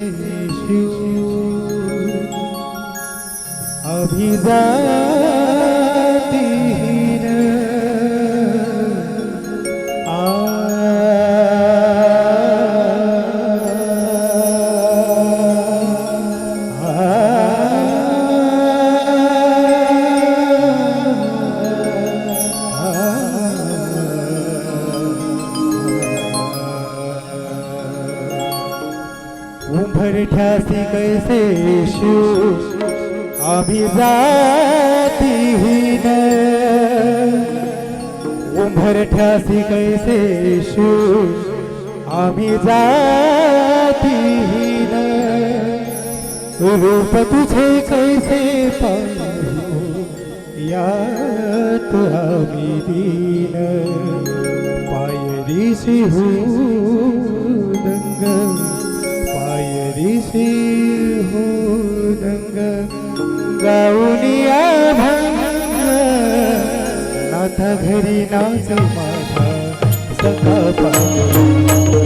अभिजातीन उंबरठ्यासी कैसे शू अभिजातीहीन उंबरठ्यासी कैसे शू अभिजातीहीन रूप तुझे कैसे पाहू यात आम्ही दीन पायरीशी हूँ दंग तुलसी हो रंग गाऊनिया भंग नाथा घरी नाच माझा सखा पाहू